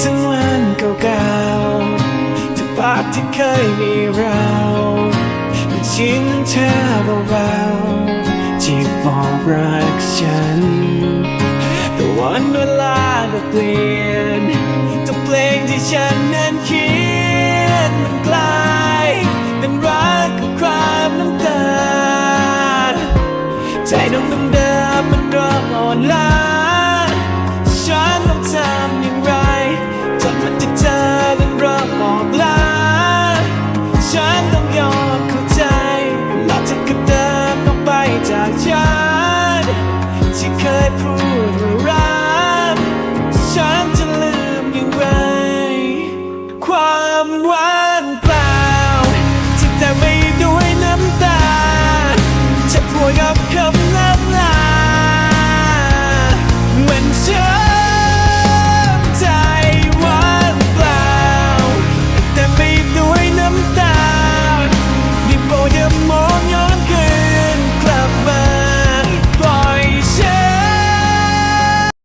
ถึงวันเก่าๆทุกภาพที่เคยมีเราเชิ้นเธอเบาๆที่บอกรักฉัน แต่วันเวลาก็เปลี่ยนทุกเพลงที่ฉัน